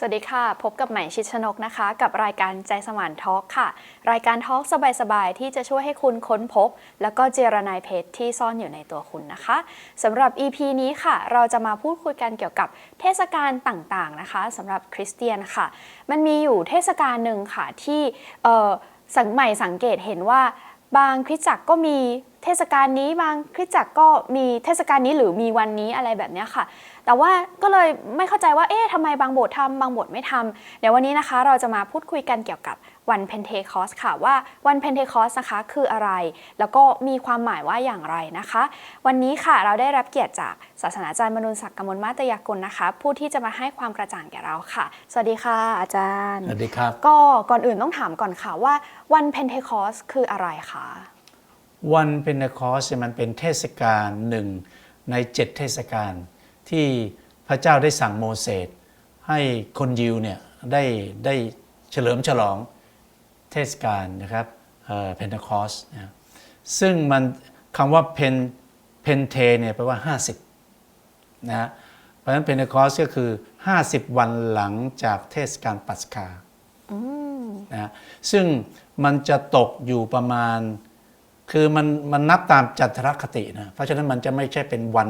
สวัสดีค่ะ พบกับใหม่ชิดชนกนะคะ กับรายการใจสมานทอล์กค่ะ รายการทอล์กสบายๆ ที่จะช่วยให้คุณค้นพบ แล้วก็เจรนายเพชรที่ซ่อนอยู่ในตัวคุณนะคะสำหรับ EP นี้ค่ะ เราจะมาพูดคุยกันเกี่ยวกับเทศกาลต่างๆนะคะสำหรับคริสเตียนค่ะ มันมีอยู่เทศกาลหนึ่งค่ะที่สังใหม่สังเกตเห็นว่า บางคริสตจักรก็มีเทศกาลนี้บางคริสตจักรก็มีเทศกาลนี้หรือมีวันนี้อะไรแบบนี้ค่ะ แต่ว่าก็เลยไม่เข้าใจว่าเอ๊ะทำไมบางโบสถ์ทำบางโบสถ์ไม่ทำเดี๋ยววันนี้นะคะ เราจะมาพูดคุยกันเกี่ยวกับ วันเพนเทคอสค่ะว่าวันเพนเทคอสนะคะคืออะไร แล้วก็มีความหมายว่าอย่างไรนะคะ วันนี้ค่ะเราได้รับเกียรติจากศาสนาจารย์มนุนศักดิ์กมลมาตยากลนะคะ ผู้ที่จะมาให้ความกระจ่างแก่เราค่ะ สวัสดีค่ะอาจารย์ สวัสดีครับ ก็ก่อนอื่นต้องถามก่อนค่ะว่าวันเพนเทคอสคืออะไรคะวันเพนเทคอสมันเป็นเทศกาลหนึ่งในเจ็ดเทศกาลที่พระเจ้าได้สั่งโมเสสให้คนยิวเนี่ยได้ได้เฉลิมฉลอง เทศกาลนะครับเพนเทคอสนะซึ่งมันคำว่าเพนเพนเทเนี่ยแปลว่า 50นะฮะเพราะฉะนั้นเพนเทคอสก็คือ 50 วันหลังจากเทศกาลปัสกานะฮะซึ่งมันจะตกอยู่ประมาณ คือมันมันนับตามจันทรคตินะเพราะฉะนั้นมันจะไม่ใช่เป็นวัน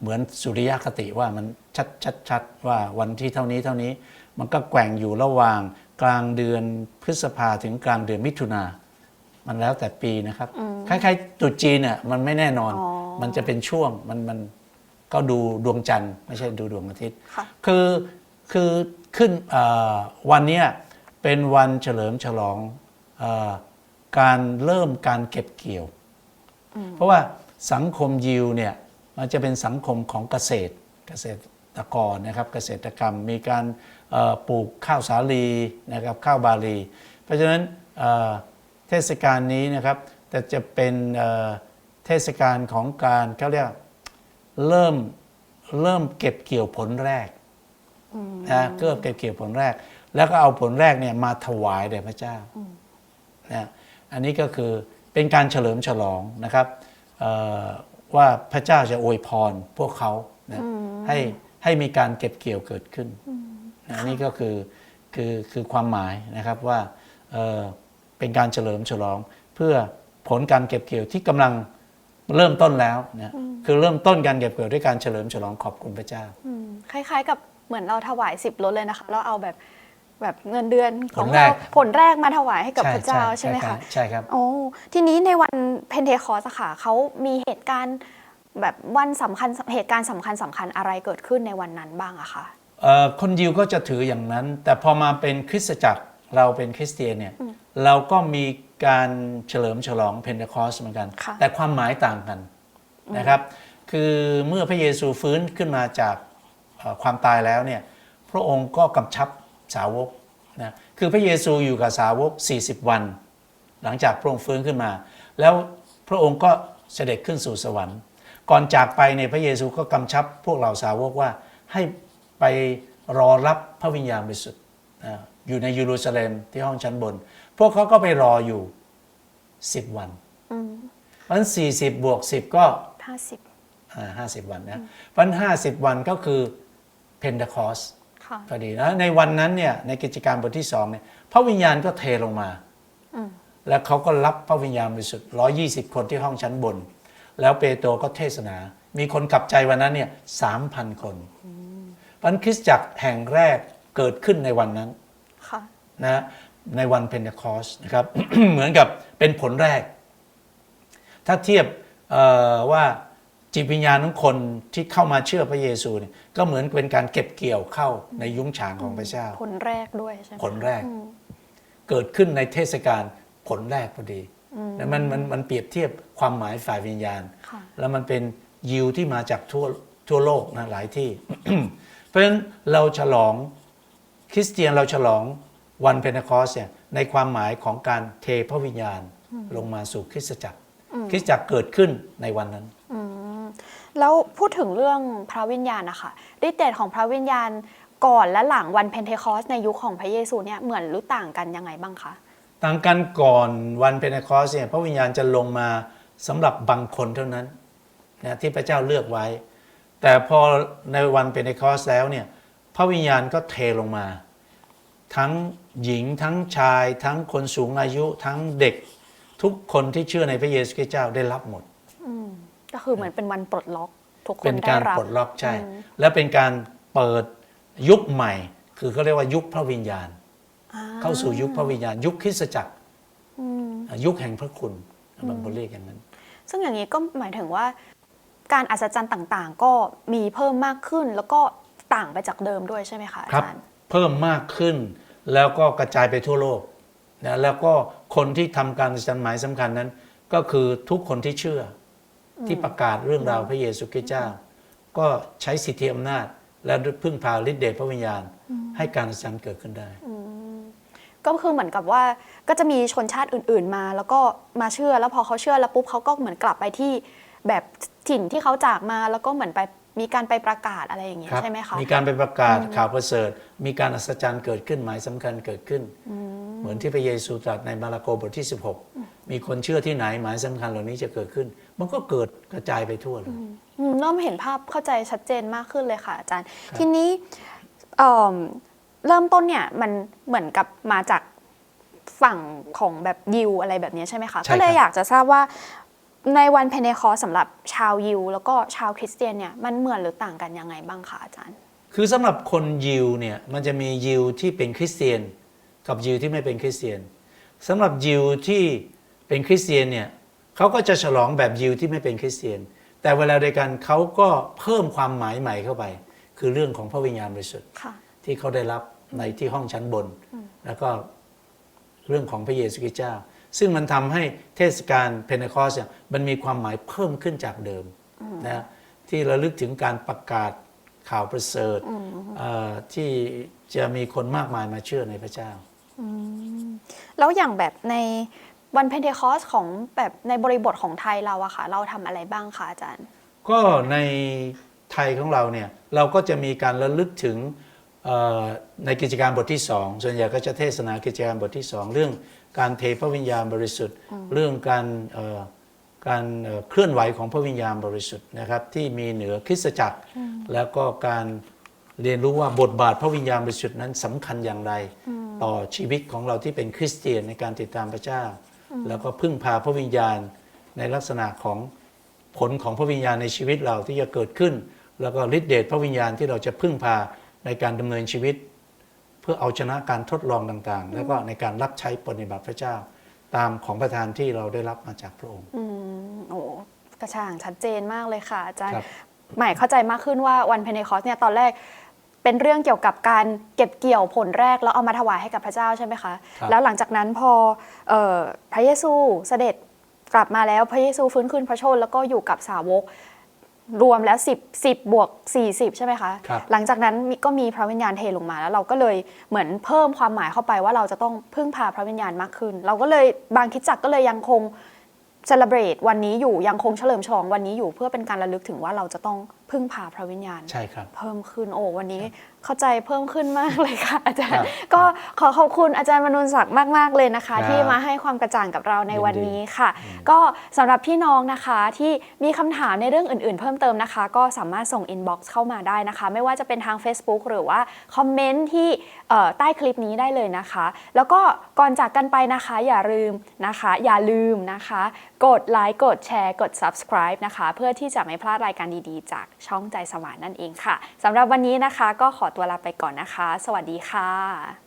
เหมือนสุริยคติว่ามันชัดชัดชัดว่าวันที่เท่านี้เท่านี้ มันก็แกว่งอยู่ระหว่าง กลางเดือนพฤษภาถึงกลางเดือนมิถุนา มันแล้วแต่ปีนะครับ คล้ายๆตรุษจีนเนี่ยมันไม่แน่นอนอ๋อมันจะเป็นช่วง มันมันก็ดูดวงจันทร์ไม่ใช่ดูดวงอาทิตย์ค่ะคือคือขึ้นเอ่อวันเนี้ยเป็นวันเฉลิมฉลองเออการเริ่มการเก็บเกี่ยว เพราะว่าสังคมยิวเนี่ยมันจะเป็นสังคมของเกษตรเกษตรกรนะครับเกษตรกรรมมีการเอ่อ ปลูกข้าวสาลีนะครับข้าวบาลี เพราะฉะนั้นเอ่อเทศกาลนี้นะครับแต่จะเป็นเอ่อเทศกาลของการเขาเรียกเริ่มเริ่มเก็บเกี่ยวผลแรกนะเก็เก็บเกี่ยวผลแรก แล้วก็เอาผลแรกเนี่ยมาถวายแด่พระเจ้านะอันนี้ก็คือเป็นการเฉลิมฉลองนะครับเอ่อว่าพระเจ้าจะอวยพรพวกเขานะให้ให้มีการเก็บเกี่ยวเกิดขึ้น นะนี่ก็คือคือคือความหมายนะครับว่าเอ่อเป็นการเฉลิมฉลอง เพื่อผลการเก็บเกี่ยวที่กำลังเริ่มต้นแล้วนะคือเริ่มต้นการเก็บเกี่ยวด้วยการเฉลิมฉลองขอบคุณพระเจ้าอืมคล้าย ๆ กับเหมือนเราถวายสิบรถเลยนะคะเราเอาแบบแบบเงินเดือนของผลแรเรากผลแรกมาถวายให้กับพระเจ้าใช่ไหมรัคะบใช่ครับโอ้ทีนี้ในวันเพนเทคอสค่ะเขามีเหตุการณ์แบบวันสำคัญเหตุการณ์สำคัญสำคัญอะไรเกิดขึ้นในวันนั้นบ้างอะคะเอ่อ คนยิวก็จะถืออย่างนั้น แต่พอมาเป็นคริสตจักรเราเป็นคริสเตียนเนี่ยเราก็มีการเฉลิมฉลองเพนเทคอสเหมือนกันค่ะแต่ความหมายต่างกันนะครับ คือเมื่อพระเยซูฟื้นขึ้นมาจากเอ่อความตายแล้วเนี่ยพระองค์ก็กำชับสาวกนะคือพระเยซูอยู่กับสาวก 40 วัน หลังจากพระองค์ฟื้นขึ้นมา แล้วพระองค์ก็เสด็จขึ้นสู่สวรรค์ ก่อนจากไปในยพระเยซูก็กำชับพวกเราสาวกว่าให้ ไปรอรับพระวิญญาณบริสุทธิ์อ่าอยู่ในเยรูซาเล็มที่ห้องชั้นบน พวกเขาก็ไปรออยู่ 10 วันอืมเพราะฉะนั้น40 บวก 10 ก็ห้าสิบห้าสิบวันนะเพราะฉะนั้น50 วันก็คือเพนเ c คอสค่ะพอดีนะในวันนั้นเนี่ยในกิจการบทที่สองเนี่ยพระวิญญาณก็เทลงมาอืมแล้วเขาก็รับพระวิญญาณบริสุทธิ์120คนที่ห้องชั้นบน แล้วเปโตรก็เทศนา มีคนกลับใจวันนั้นเนี่ย3,000คนเพราะ ฉะนั้นคริสตจักรแห่งแรกเกิดขึ้นในวันนั้นค่ะนะในวันเพนเทคอสนะครับ เหมือนกับเป็นผลแรก ถ้าเทียบเอ่อว่าจิตวิญญาณของคนที่เข้ามาเชื่อพระเยซูเนี่ยก็เหมือนเป็นการเก็บเกี่ยวเข้าในยุ้งฉางของพระเจ้า ผลแรกด้วยใช่ไหมผลแรกอืมเกิดขึ้นในเทศกาลผลแรกพอดีแล้วมันมันมันเปรียบเทียบความหมายฝ่ายวิญญาณค่ะแล้วมันเป็นยิวที่มาจากทั่วทั่วโลกนะหลายที่ เพราะฉะนั้นเราฉลองคริสเตียนเราฉลองวันเพนเทคอสเนี่ยในความหมายของการเทพระวิญญาณลงมาสู่คริสตจักร คริสตจักรเกิดขึ้นในวันนั้นอืมแล้วพูดถึงเรื่องพระวิญญาณนะคะฤทธิ์เดชของพระวิญญาณก่อนและหลังวันเพนเทคอสในยุคของพระเยซูเนี่ยเหมือนหรือต่างกันยังไงบ้างคะต่างกันก่อนวันเพนเทคอสเนี่ยพระวิญญาณจะลงมาสำหรับบางคนเท่านั้นนะที่พระเจ้าเลือกไว้ แต่พอในวันเพนเทคอสแล้วเนี่ยพระวิญญาณก็เทลงมา ทั้งหญิงทั้งชาย ทั้งคนสูงอายุทั้งเด็ก ทุกคนที่เชื่อในพระเยซูคริสต์เจ้าได้รับหมดก็คือเหมือนเป็นวันปลดล็อก ทุกคนเป็นได้การรับปลดล็อกใช่ และเป็นการเปิดยุคใหม่ คือเขาเรียกว่ายุคพระวิญญาณอ่าเข้าสู่ยุคพระวิญญาณ ยุคคริสตจักรยุคแห่งพระคุณบางคนเรียกอย่างนั้น ซึ่งอย่างนี้ก็หมายถึงว่า การอัศจรรย์ต่างๆ ก็มีเพิ่มมากขึ้น แล้วก็ต่างไปจากเดิมด้วยใช่ไหมคะอาครับจารย์เพิ่มมากขึ้น แล้วก็กระจายไปทั่วโลกนะแล้วก็คนที่ทำการอัศจรรย์หมายสำคัญนั้น ก็คือทุกคนที่เชื่ออที่ประกาศเรื่องราวพระเยซูคริสต์เจ้า ก็ใช้สิทธิอำนาจ และพึ่งพาฤทธิเดชพระวิญญาณ ให้การอัศจรรย์เกิดขึ้นได้ก็คือเหมือนกับว่าก็จะมีชนชาติอื่น ๆมา แล้วก็มาเชื่อแล้วพอเขาเชื่อแล้วปุ๊บเขาก็เหมือนกลับไปที่ แบบถิ่นที่เขาจากมาแล้วก็เหมือนไปมีการไปประกาศอะไรอย่างเงี้ยครับใช่ไหมคะมีการไปประกาศข่าวประเสริฐ มีการอัศจรรย์เกิดขึ้นหมายสำคัญเกิดขึ้นเหมือนที่พระเยซูตรัสในมาระโกบทที่ 16 มีคนเชื่อที่ไหนหมายสำคัญเหล่านี้จะเกิดขึ้น มันก็เกิดกระจายไปทั่วเลย อืมเริ่มเห็นภาพเข้าใจชัดเจนมากขึ้นเลยค่ะอาจารย์ทีนี้เอิ่มเริ่มต้นเนี่ยมันเหมือนกับมาจากฝั่งของแบบยิวอะไรแบบนี้ใช่ไหมคะ ใช่ครับ ก็เลยอยากจะทราบว่า ในวันเพเนคอสสำหรับชาวยิว แล้วก็ชาวคริสเตียนเนี่ยมันเหมือนหรือต่างกันยังไงบ้างคะอาจารย์ คือสำหรับคนยิวเนี่ยมันจะมียิวที่เป็นคริสเตียน กับยิวที่ไม่เป็นคริสเตียนสำหรับยิวที่เป็นคริสเตียนเนี่ยเขาก็จะฉลองแบบยิวที่ไม่เป็นคริสเตียน แต่เวลาเดียวกันเขาก็เพิ่มความหมายใหม่เข้าไป คือเรื่องของพระวิญญาณบริสุทธิ์ค่ะที่เขาได้รับในที่ห้องชั้นบน แล้วก็เรื่องของพระเยซูคริสต์เจ้า ซึ่งมันทำให้เทศกาลเพนเทคอสเนี่ยมันมีความหมายเพิ่มขึ้นจากเดิมนะที่ระลึกถึงการประกาศข่าวประเสริฐเอ่อที่จะมีคนมากมายมาเชื่อในพระเจ้าแล้วอย่างแบบในวันเพนเทคอสของแบบในบริบทของไทยเราอะค่ะ เราทำอะไรบ้างคะอาจารย์ ก็ในไทยของเราเนี่ยเราก็จะมีการระลึกถึงเอ่อในกิจการบทที่สองส่วนใหญ่ก็จะเทศนากิจการบทที่สองเรื่อง การเทพระวิญญาณบริสุทธิ์ เรื่องการเอ่อการเอ่อเคลื่อนไหวของพระวิญญาณบริสุทธิ์นะครับ ที่มีเหนือคริสตจักร แล้วก็การเรียนรู้ว่าบทบาทพระวิญญาณบริสุทธิ์นั้นสำคัญอย่างไร ต่อชีวิตของเราที่เป็นคริสเตียนในการติดตามพระเจ้า แล้วก็พึ่งพาพระวิญญาณในลักษณะของผลของพระวิญญาณในชีวิตเราที่จะเกิดขึ้น แล้วก็ฤทธิเดชพระวิญญาณที่เราจะพึ่งพาในการดำเนินชีวิต เพื่อเอาชนะการทดลองต่างๆ แล้วก็ในการรับใช้ปฏิบัติพระเจ้า ตามของประทานที่เราได้รับมาจากพระองค์อืมโอ้กระช่างชัดเจนมากเลยค่ะอาจารย์ครับใหม่เข้าใจมากขึ้นว่าวันเพนเทคอสเนี่ยตอนแรกเป็นเรื่องเกี่ยวกับการเก็บเกี่ยวผลแรกแล้วเอามาถวายให้กับพระเจ้าใช่ไหมคะครับแล้วหลังจากนั้นพอเออพระเยซูเสด็จกลับมาแล้วพระเยซูฟื้นคืนพระชนม์แล้วก็อยู่กับสาวก รวมแล้ว 10 10บวก40 ใช่ไหมคะ ครับ หลังจากนั้นมีก็มีพระวิญญาณเทลงมาแล้วเราก็เลยเหมือนเพิ่มความหมายเข้าไปว่าเราจะต้องพึ่งพาพระวิญญาณมากขึ้น เราก็เลยบางคริดจักรก็เลยยังคง celebrate วันนี้อยู่ยังคงเฉลิมฉลองวันนี้อยู่เพื่อเป็นการระลึกถึงว่าเราจะต้องพึ่งพาพระวิญญาณ ใช่ครับ เพิ่มขึ้นโอ้วันนี้ เข้าใจเพิ่มขึ้นมากเลยค่ะ อาจารครัย์บก็ขอขอบคุณอาจารย์มนุนศักดิ์มาก ๆ เลยนะคะครับที่มาให้ความกระจ่างกับเราในยินดีวันนี้ค่ะ ก็สำหรับพี่น้องนะคะที่มีคำถามในเรื่องอื่น ๆ เพิ่มเติมนะคะ ก็สามารถส่ง inbox เข้ามาได้นะคะ ไม่ว่าจะเป็นทาง Facebook หรือว่าคอมเมนต์ที่เอ่อใต้คลิปนี้ได้เลยนะคะ แล้วก็ก่อนจากกันไปนะคะอย่าลืมนะคะ อย่าลืมนะคะ กดไลค์กดแชร์กด subscribe นะคะ เพื่อที่จะไม่พลาดรายการดีๆ จากช่องใจสว่างนั่นเองค่ะสำหรับวันนี้นะคะก็ขอตัวลาไปก่อนนะคะ สวัสดีค่ะ